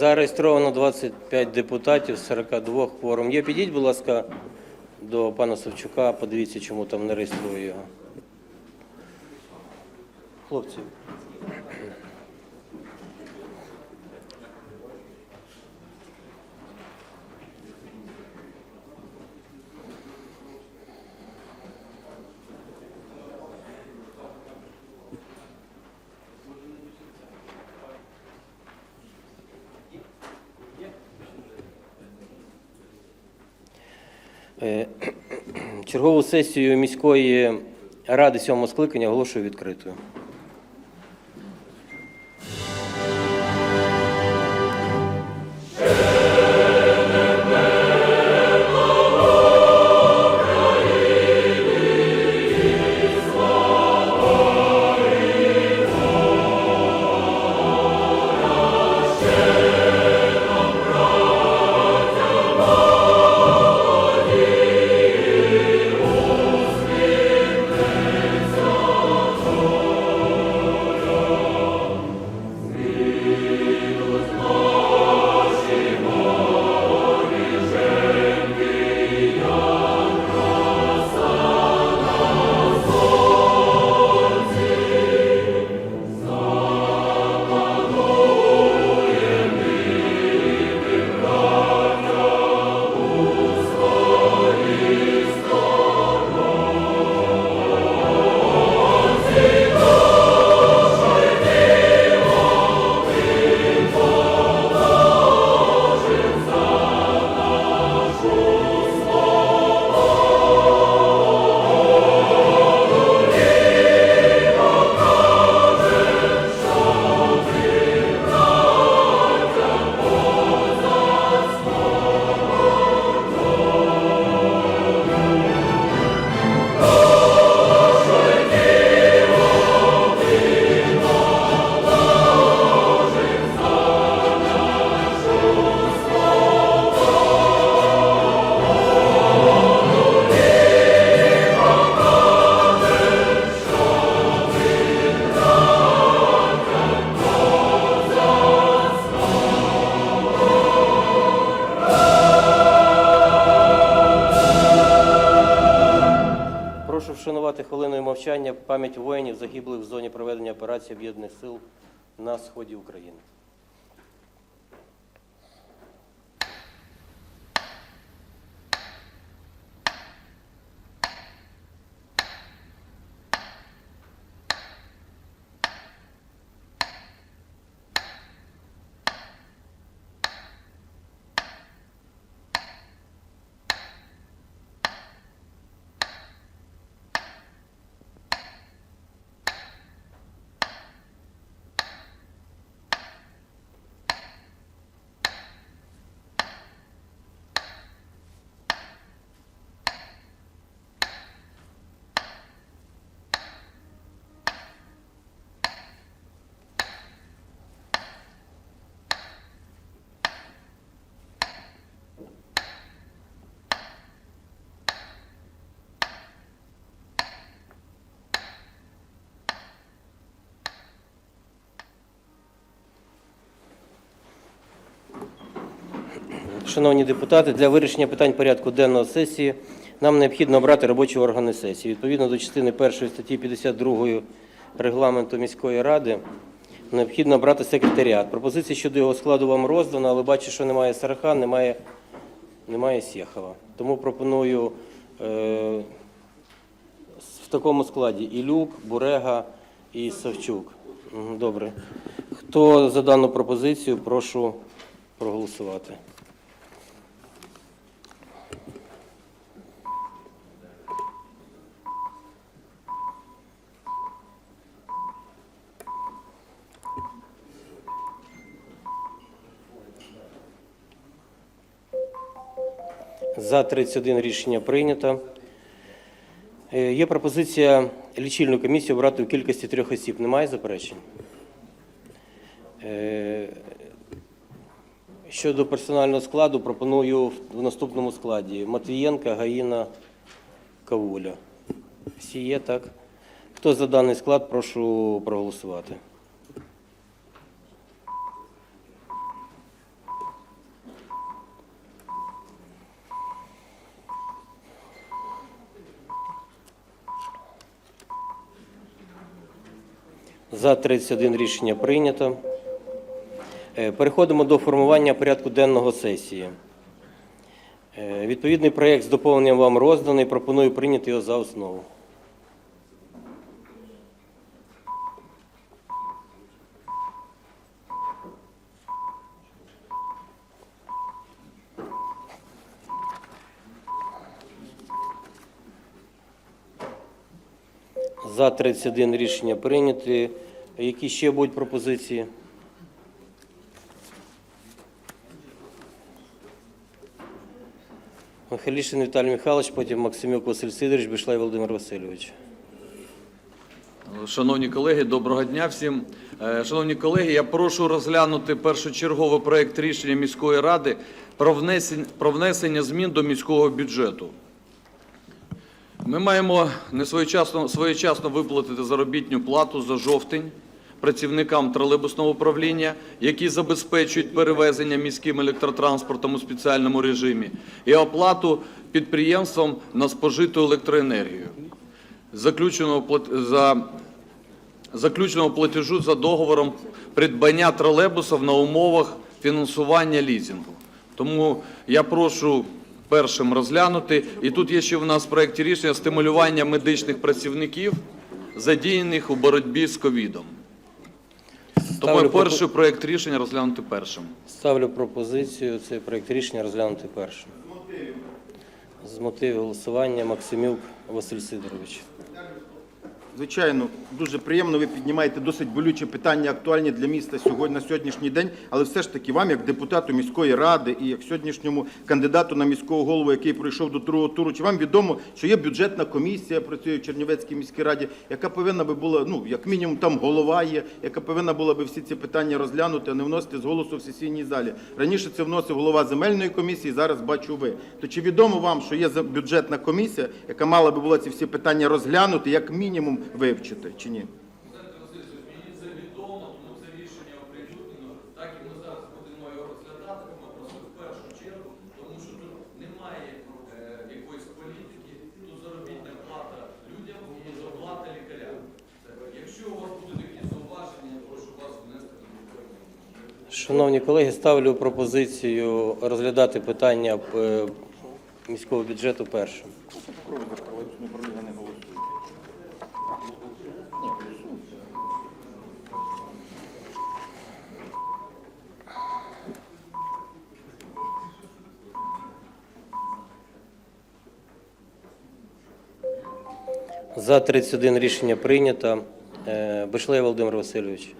Зареєстровано 25 депутатів, з 42 кворум. Є, підіть, будь ласка, до пана Савчука, подивіться, чому там не реєструє його. Хлопці. Чергову сесію міської ради сьомого скликання оголошую відкритою. Мовчання пам'ять воїнів, загиблих в зоні проведення операції Об'єднаних сил на сході України. Шановні депутати, для вирішення питань порядку денного сесії нам необхідно обрати робочі органи сесії. Відповідно до частини 1 статті 52 регламенту міської ради необхідно обрати секретаріат. Пропозиції щодо його складу вам роздано, але бачу, що немає Сараха, немає, немає Сєхова. Тому пропоную е, в такому складі Ілюк, Бурега і Савчук. Добре. Хто за дану пропозицію, прошу проголосувати. За 31 рішення прийнято. Е, Є пропозиція лічильну комісію обрати в кількості трьох осіб. Немає заперечень? Е, Щодо персонального складу пропоную в- наступному складі: Матвієнка, Гаїна, Кавуля. Всі є, так? Хто за даний склад, прошу проголосувати. За 31 рішення прийнято. Е, Переходимо до формування порядку денного сесії. Е, Відповідний проєкт з доповненням вам розданий. Пропоную прийняти його за основу. За 31 рішення прийняті. Які ще будуть пропозиції? Михайлішин Віталій Михайлович, потім Максимюк Василь Сидорович, Бішлай Володимир Васильович. Шановні колеги, доброго дня всім. Е, Шановні колеги, я прошу розглянути першочерговий проект рішення міської ради про внесення, про внесення змін до міського бюджету. Ми маємо несвоєчасно своєчасно виплатити заробітну плату за жовтень працівникам тролейбусного управління, які забезпечують перевезення міським електротранспортом у спеціальному режимі, і оплату підприємствам на спожиту електроенергію заключеного плат- за заключеного платежу за договором придбання тролейбусів на умовах фінансування лізингу. Тому я прошу першим розглянути. І тут є ще в нас в проєкті рішення стимулювання медичних працівників, задіяних у боротьбі з ковідом. Тому Ставлю перший проєкт рішення розглянути першим. Ставлю пропозицію цей проєкт рішення розглянути першим. З мотивів голосування Максимюк Василь Сидорович. Звичайно, дуже приємно. Ви піднімаєте досить болюче питання, актуальні для міста сьогодні на сьогоднішній день. Але все ж таки, вам, як депутату міської ради і як сьогоднішньому кандидату на міського голову, який пройшов до другого туру, чи вам відомо, що є бюджетна комісія, працює в Чернівецькій міській раді, яка повинна би була, ну як мінімум, там голова є, яка повинна була би всі ці питання розглянути, а не вносити з голосу в сесійній залі. Раніше це вносив голова земельної комісії, зараз бачу ви. То чи відомо вам, що є бюджетна комісія, яка мала би була ці всі питання розглянути, як мінімум вивчити, чи ні? Так і ми зараз будемо його розглядати, ми просто в першу чергу, тому що тут немає якоїсь політики, тут заробітна плата людям і зарплата лікарям. Якщо у вас будуть якісь зауваження, прошу вас внести до доповнення. Шановні колеги, ставлю пропозицію розглядати питання е, міського бюджету першим. За 31 рішення прийнято. Е, Бишлей Володимир Васильович.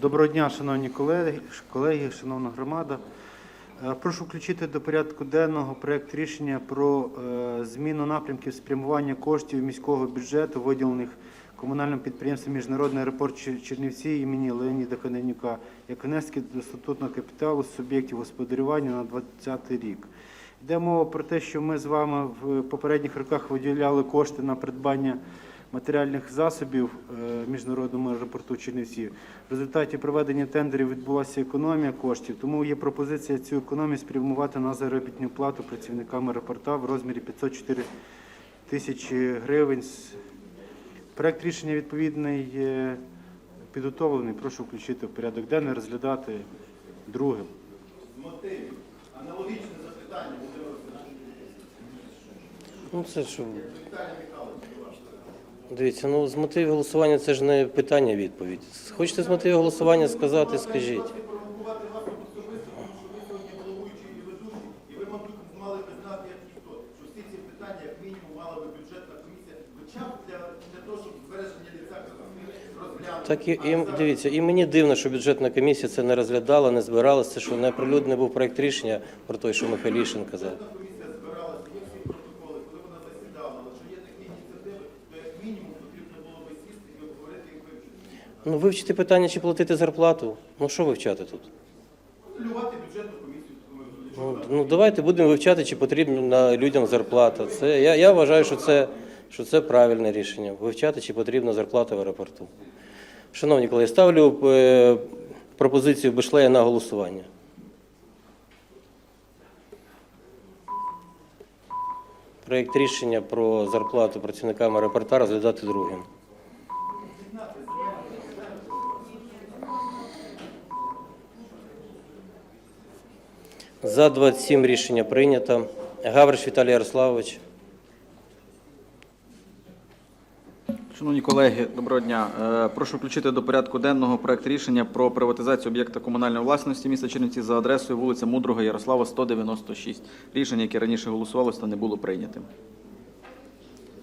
Доброго дня, шановні колеги, колеги, шановна громада. Е, Прошу включити до порядку денного проект рішення про е, зміну напрямків спрямування коштів міського бюджету, виділених комунальним підприємством Міжнародний аеропорт Чер- Чернівці імені Леоніда Каненюка, як внески до статутного капіталу суб'єктів господарювання на 2020 рік. Йде мова про те, що ми з вами в попередніх роках виділяли кошти на придбання матеріальних засобів е, міжнародному аеропорту Чернівці. В результаті проведення тендерів відбулася економія коштів, тому є пропозиція цю економію спрямувати на заробітну плату працівникам аеропорта в розмірі 504 тисячі гривень. Проект рішення відповідний підготовлений. Прошу включити в порядок денний, розглядати другим. Аналогічне запитання Ну, це що? Дивіться, ну з мотивів голосування це ж не питання відповідь. Хочете з мотивів голосування сказати, скажіть. провокувати вас особисто, тому що ви сьогодні головуючий і ведучий, і ви, мабуть, мали би знати, як ніхто, що всі ці питання, як мінімум, мала би бюджетна комісія, хоча б для, для того, щоб збереження ліця розглянути. Так і, і дивіться, і мені дивно, що бюджетна комісія це не розглядала, не збиралася, це що не оприлюднений був проект рішення про те, що Михайлішин казав. Ну, вивчити питання, чи платити зарплату. Ну що вивчати тут? Плювати бюджетну комісію, Ну, ну давайте будемо вивчати, чи потрібна людям зарплата. Це я, я вважаю, що це, що це правильне рішення. Вивчати, чи потрібна зарплата в аеропорту. Шановні колеги, ставлю е, пропозицію Бишлея на голосування. Проєкт рішення про зарплату працівникам аеропорта розглядати другим. За 27 рішення прийнято. Гавриш Віталій Ярославович. Шановні колеги, доброго дня. Е, Прошу включити до порядку денного проект рішення про приватизацію об'єкта комунальної власності міста Чернівці за адресою вулиця Мудрого Ярослава, 196. Рішення, яке раніше голосувалося, не було прийнятим.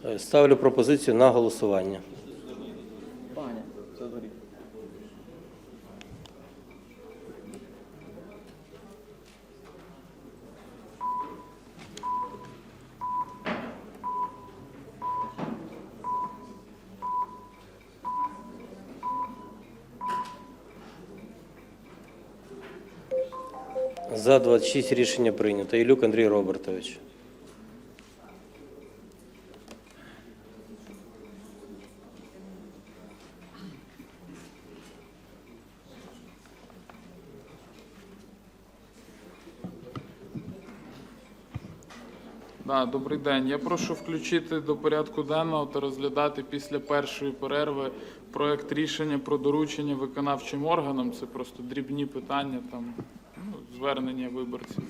Е, Ставлю пропозицію на голосування. За 26 рішення прийнято. Ілюк Андрій Робертович. Да, добрий день. Я прошу включити до порядку денного та розглядати після першої перерви проект рішення про доручення виконавчим органам. Це просто дрібні питання, там ну, звернення виборців.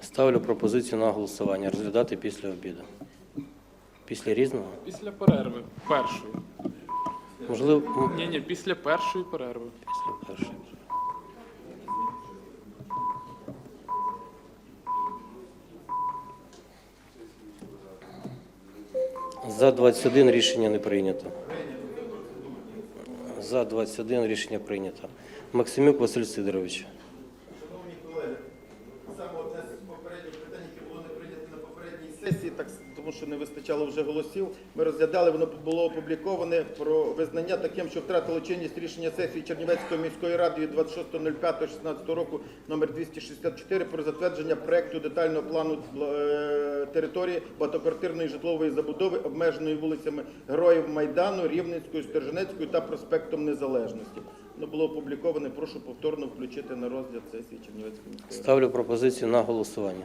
Ставлю пропозицію на голосування. Розглядати після обіду. Після різного? Після перерви. Першої. Можливо, Ні, ні, після першої перерви. після першої. За 21 рішення не прийнято. За 21 рішення прийнято. Максимюк Василь Сидорович. Шановні колеги, саме одне з попередніх питань, яке було не прийнято на попередній сесії, так тому що не вистачало вже голосів. Ми розглядали, воно було опубліковане про визнання таким, що втратило чинність рішення сесії Чернівецької міської ради від 26.05.16 року номер 264 про затвердження проекту детального плану е, території багатоквартирної житлової забудови, обмеженої вулицями Героїв Майдану, Рівненською, Стерженецькою та проспектом Незалежності. Воно було опубліковане. Прошу повторно включити на розгляд сесії Чернівецької міської ради. Ставлю пропозицію на голосування.